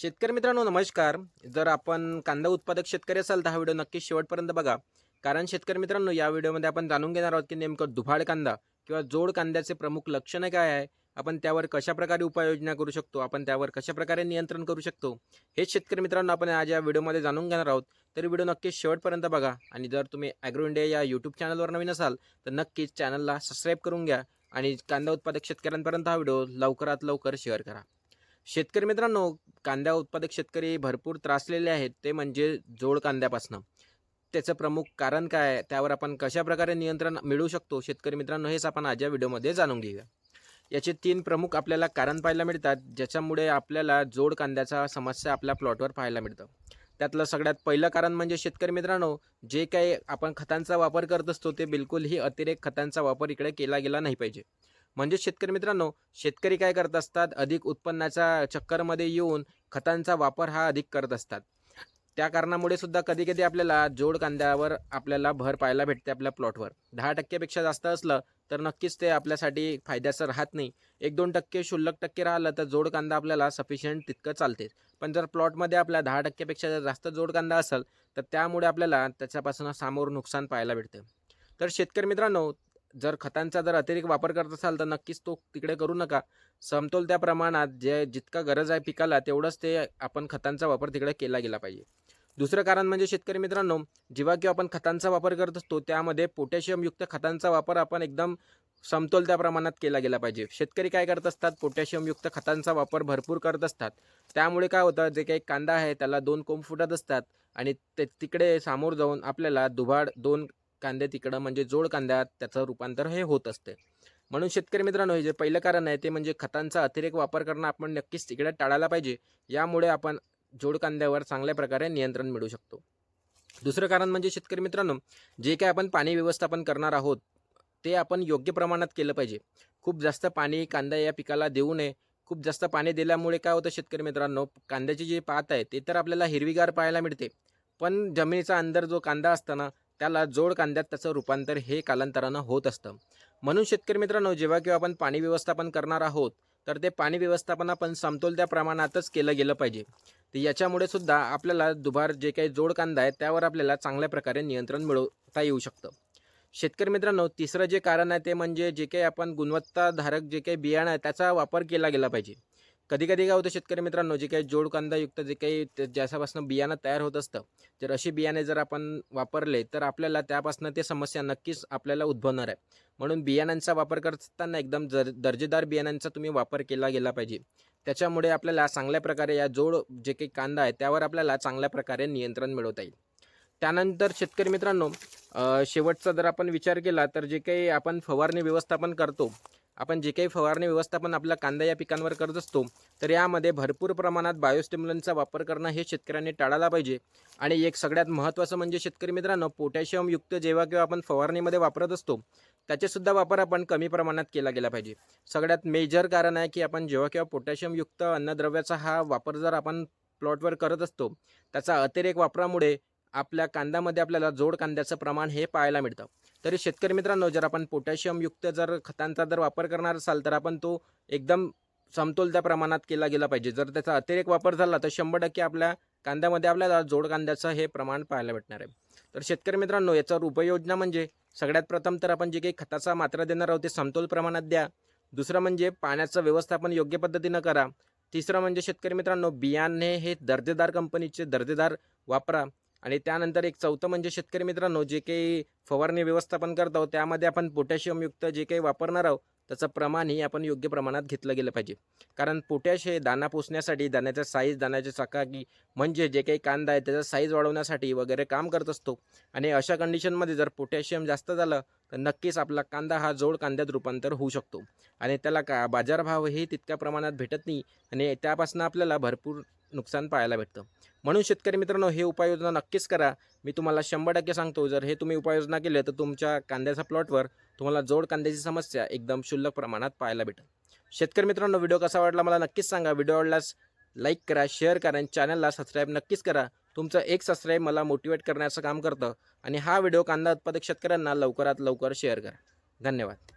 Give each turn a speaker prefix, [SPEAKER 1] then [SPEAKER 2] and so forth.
[SPEAKER 1] शेतकरी मित्रांनो नमस्कार. जर आपण कांदा उत्पादक शेतकरी असाल तर हा व्हिडिओ नक्कीच शेवटपर्यंत बघा. कारण शेतकरी मित्रांनो या व्हिडिओमध्ये आपण जाणून घेणार आहोत की नेमकं दुभाड कांदा किंवा जोड कांद्याचे प्रमुख लक्षणं काय आहे? आपण त्यावर कशा प्रकारे उपाययोजना करू शकतो? आपण त्यावर कशाप्रकारे नियंत्रण करू शकतो? हेच शेतकरी मित्रांनो आपण आज या व्हिडिओमध्ये जाणून घेणार आहोत. तरी व्हिडिओ नक्कीच शेवटपर्यंत बघा. आणि जर तुम्ही ॲग्रो इंडिया या यूट्यूब चॅनलवर नवीन असाल तर नक्कीच चॅनलला सबस्क्राईब करून घ्या. आणि कांदा उत्पादक शेतकऱ्यांपर्यंत हा व्हिडिओ लवकरात लवकर शेअर करा. शेतकरी मित्रांनो कांदा उत्पादक शेतकरी भरपूर त्रासलेले आहेत. ते म्हणजे जोड कांद्यापासनं. त्याचं प्रमुख कारण काय? आहे त्यावर आपण कशा प्रकारे नियंत्रण मिळवू शकतो? शेतकरी मित्रांनो हेच आपण आज या व्हिडिओमध्ये जाणून घेऊया. याचे तीन प्रमुख आपल्याला कारण पाहायला मिळतात. ज्याच्यामुळे आपल्याला जोड कांद्याचा समस्या आपल्या प्लॉटवर पाहायला मिळतं. त्यातलं सगळ्यात पहिलं कारण म्हणजे शेतकरी मित्रांनो जे काही आपण खतांचा वापर करत असतो ते बिलकुलही अतिरेक खतांचा वापर इकडे केला गेला नाही पाहिजे. म्हणजे शेतकरी मित्रांनो शेतकरी काय करत असतात? अधिक उत्पन्नाच्या चक्करमध्ये येऊन खतांचा वापर हा अधिक करत असतात. त्या कारणामुळे सुद्धा कधी कधी आपल्याला जोड कांद्यावर आपल्याला भर पाहायला भेटते आपल्या प्लॉटवर. दहा टक्क्यापेक्षा जास्त असलं तर नक्कीच ते आपल्यासाठी फायद्याचं राहत नाही. एक दोन टक्के शुल्लक टक्के राहिलं तर जोड कांदा आपल्याला सफिशियंट तितकं चालते. पण जर प्लॉटमध्ये आपल्या दहा टक्क्यापेक्षा जर जास्त जोड कांदा असेल तर त्यामुळे आपल्याला त्याच्यापासून सामोर नुकसान पाहायला भेटते. तर शेतकरी मित्रांनो जर खतांचा जर अतिरिक्त वापर करत असाल तर नक्कीच तो तिकडे करू नका. समतोल त्या प्रमाणात जे जितका गरज आहे पिकाला तेवढंच ते आपण खतांचा वापर तिकडे केला गेला पाहिजे. दुसरं कारण म्हणजे शेतकरी मित्रांनो जेव्हा किंवा आपण खतांचा वापर करत असतो त्यामध्ये पोटॅशियमयुक्त खतांचा वापर आपण एकदम समतोल त्या प्रमाणात केला गेला पाहिजे. शेतकरी काय करत असतात पोटॅशियमयुक्त खतांचा वापर भरपूर करत असतात. त्यामुळे काय होतं जे काही कांदा आहे त्याला दोन कोंब फुटत असतात आणि ते तिकडे सामोर जाऊन आपल्याला दुभाड दोन कांदे तिकडं म्हणजे जोड कांद्यात त्याचं रूपांतर हे होत असते. म्हणून शेतकरी मित्रांनो हे जे पहिलं कारण आहे ते म्हणजे खतांचा अतिरेक वापर करणं आपण नक्कीच तिकडे टाळायला पाहिजे. यामुळे आपण जोड कांद्यावर चांगल्या प्रकारे नियंत्रण मिळू शकतो. दुसरं कारण म्हणजे शेतकरी मित्रांनो जे काय आपण पाणी व्यवस्थापन करणार आहोत ते आपण योग्य प्रमाणात केलं पाहिजे. खूप जास्त पाणी कांदा या पिकाला देऊ नये. खूप जास्त पाणी दिल्यामुळे काय होतं शेतकरी मित्रांनो कांद्याची जी पात आहे ते तर आपल्याला हिरवीगार पाहायला मिळते. पण जमिनीचा अंदर जो कांदा असताना त्याला जोड कांद्यात त्याचं रूपांतर हे कालांतरानं होत असतं. म्हणून शेतकरी मित्रांनो जेव्हा किंवा आपण पाणी व्यवस्थापन करणार आहोत तर ते पाणी व्यवस्थापन आपण समतोल त्या प्रमाणातच केलं गेलं पाहिजे. तर याच्यामुळे सुद्धा आपल्याला दुबार जे काही जोड कांदा आहे त्यावर आपल्याला चांगल्या प्रकारे नियंत्रण मिळवता येऊ शकतं. शेतकरी मित्रांनो तिसरं जे कारण आहे ते म्हणजे जे काही आपण गुणवत्ताधारक जे काही बियाणं आहे त्याचा वापर केला गेला पाहिजे. कधी कधी काय होतं शेतकरी मित्रांनो जे काही जोड कांदायुक्त जे काही ज्याच्यापासून बियाणं तयार होत असतं जर अशी बियाणे जर आपण वापरले तर आपल्याला त्यापासून ते समस्या नक्कीच आपल्याला उद्भवणार आहे. म्हणून बियाणांचा वापर करत असताना एकदम जर दर्जेदार बियाणांचा तुम्ही वापर केला गेला पाहिजे. त्याच्यामुळे आपल्याला चांगल्या प्रकारे या जोड जे काही कांदा आहे त्यावर आपल्याला चांगल्या प्रकारे नियंत्रण मिळवता येईल. त्यानंतर शेतकरी मित्रांनो शेवटचा जर आपण विचार केला तर जे काही आपण फवारणी व्यवस्थापन करतो आपण जे काही फवारणी व्यवस्थापन आपल्या कांदा या पिकांवर करत असतो तर यामध्ये भरपूर प्रमाणात बायोस्टिम्युलनचा वापर करणं हे शेतकऱ्यांनी टाळायला पाहिजे. आणि एक सगळ्यात महत्त्वाचं म्हणजे शेतकरी मित्रांनो पोटॅशियमयुक्त जेव्हा किंवा आपण फवारणीमध्ये वापरत असतो त्याचेसुद्धा वापर आपण कमी प्रमाणात केला गेला पाहिजे. सगळ्यात मेजर कारण आहे की आपण जेव्हा किंवा पोटॅशियमयुक्त अन्नद्रव्याचा हा वापर जर आपण प्लॉटवर करत असतो त्याचा अतिरेक वापरामुळे आपल्या कांद्यामध्ये आपल्याला जोड कांद्याचं प्रमाण हे पाहायला मिळतं. तरी शेतकरी मित्रांनो जर आपण पोटॅशियमयुक्त जर खतांचा जर वापर करणार असाल तर आपण तो एकदम समतोल त्या प्रमाणात केला गेला पाहिजे. जर त्याचा अतिरेक वापर झाला तर शंभर टक्के आपल्या कांद्यामध्ये आपल्याला जोड कांद्याचं हे प्रमाण पाहायला भेटणार आहे. तर शेतकरी मित्रांनो याच्यावर उपाययोजना म्हणजे सगळ्यात प्रथम तर आपण जे काही खताचा मात्रा देणार आहोत ते समतोल प्रमाणात द्या. दुसरं म्हणजे पाण्याचं व्यवस्थापन योग्य पद्धतीनं करा. तिसरं म्हणजे शेतकरी मित्रांनो बियाणे हे दर्जेदार कंपनीचे दर्जेदार वापरा. आणि त्यानंतर एक चौथं म्हणजे शेतकरी मित्रांनो जे काही फवारणी व्यवस्थापन करतो त्यामध्ये आपण पोटॅशियमयुक्त जे काही वापरणार आहोत त्याचं प्रमाणही आपण योग्य प्रमाणात घेतलं गेलं पाहिजे. कारण पोटॅश हे दाना पोसण्यासाठी दाण्याचा साईज दाण्याची चकाकी म्हणजे जे काही कांदा आहे त्याचा साईज वाढवण्यासाठी वगैरे काम करत असतो. आणि अशा कंडिशनमध्ये जर पोटॅशियम जास्त झालं तर नक्कीच आपला कांदा हा जोड कांद्यात रूपांतर होऊ शकतो. आणि त्याला का बाजारभावही तितक्या प्रमाणात भेटत नाही आणि त्यापासून आपल्याला भरपूर नुकसान पाहायला भेटतं. म्हणून शेतकरी मित्रांनो हे उपाययोजना नक्कीच करा. मी तुम्हाला शंभर टक्के सांगतो जर हे तुम्ही उपाययोजना केले तर तुमच्या कांद्याच्या प्लॉटवर तुम्हाला जोड कांद्याची समस्या एकदम क्षुल्लक प्रमाणात पाहायला भेटेल. शेतकरी मित्रांनो व्हिडिओ कसा वाटला मला नक्कीच सांगा. व्हिडिओ आवडल्यास लाईक करा शेअर करा आणि चॅनलला सबस्क्राईब नक्कीच करा. तुमचं एक सबस्क्राईब मला मोटिवेट करण्याचं काम करतं आणि हा व्हिडिओ कांदा उत्पादक शेतकऱ्यांना लवकरात लवकर शेअर करा. धन्यवाद.